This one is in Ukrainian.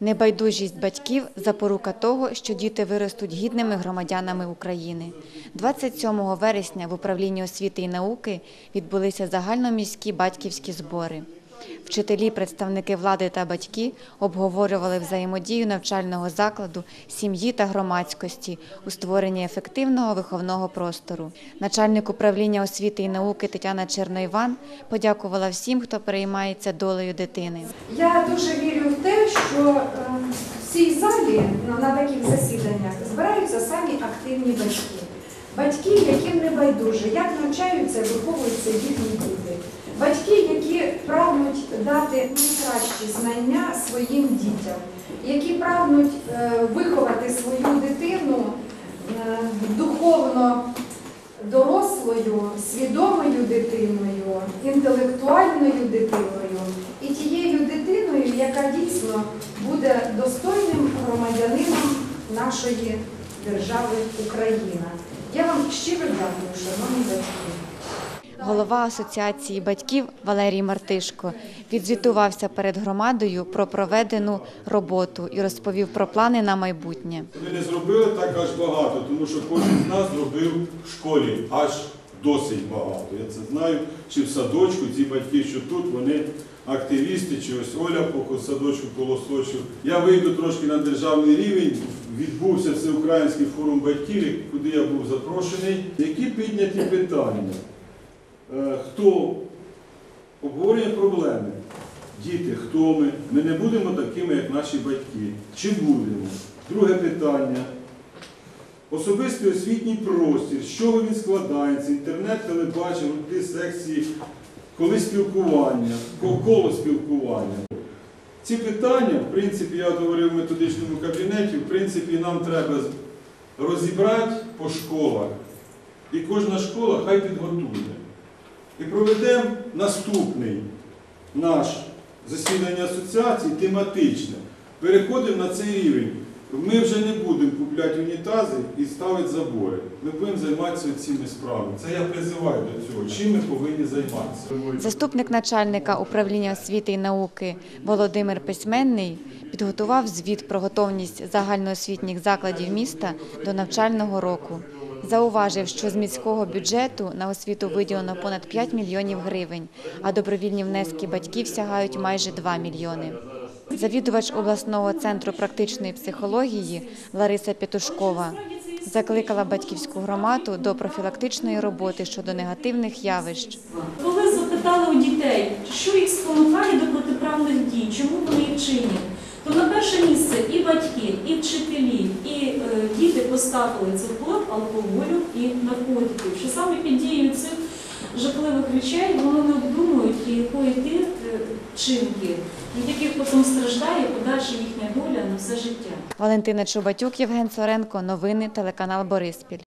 Небайдужість батьків – запорука того, що діти виростуть гідними громадянами України. 27 вересня в управлінні освіти і науки відбулися загальноміські батьківські збори. Вчителі, представники влади та батьки обговорювали взаємодію навчального закладу, сім'ї та громадськості у створенні ефективного виховного простору. Начальник управління освіти і науки Тетяна Черноїван подякувала всім, хто переймається долею дитини. Я дуже вірю в те, що е, в цій залі на, таких засіданнях збираються самі активні батьки. Батьки, яким не байдуже, як навчаються, виховуються їхні діти. Батьки, які прагнуть дати найкращі знання своїм дітям, які прагнуть е, виховати свою дитину е, духовно дорослою, свідомою дитиною, інтелектуальною дитиною громадянином нашої держави Україна. Я вам щиро дякую, шановні батьки. Голова асоціації батьків Валерій Мартишко відзвітувався перед громадою про проведену роботу і розповів про плани на майбутнє. Ми не зробили так аж багато, тому що кожен з нас зробив в школі аж досить багато. Я це знаю, чи в садочку, ці батьки, що тут, вони активісти, чи ось Оля по садочку колосочу. Я вийду трошки на державний рівень. Відбувся всеукраїнський форум батьків, куди я був запрошений. Які підняті питання? Е, Хто обговорює проблеми? Діти, хто ми? Ми не будемо такими, як наші батьки. Чи будемо? Друге питання. Особистий освітній простір, з чого він складається, інтернет, телебачення, гуртки, секції, коли спілкування, коло спілкування. Ці питання, в принципі, я говорив в методичному кабінеті, в принципі, нам треба розібрати по школах. І кожна школа хай підготує. І проведемо наступний наш засідання асоціації тематичне. Переходимо на цей рівень. Ми вже не будемо купляти унітази і ставити забори. Ми будемо займатися цими справами. Це я призиваю до цього. Чим ми повинні займатися? Заступник начальника управління освіти і науки Володимир Письменний підготував звіт про готовність загальноосвітніх закладів міста до навчального року. Зауважив, що з міського бюджету на освіту виділено понад 5 мільйонів гривень, а добровільні внески батьків сягають майже 2 мільйони. Завідувач обласного центру практичної психології Лариса Петушкова закликала батьківську громаду до профілактичної роботи щодо негативних явищ. Коли запитали у дітей, що їх спонукає до протиправних дій, чому вони їх чинять, то на перше місце і батьки, і вчителі, і е, діти поставили це вплив алкоголю і наркотиків, що саме під дією цих жахливих речей вони не обдумують і якої е, вчинки, від яких потім страждає подальша їхня доля на все життя. Валентина Чубатюк, Євген Соренко. Новини телеканал Бориспіль.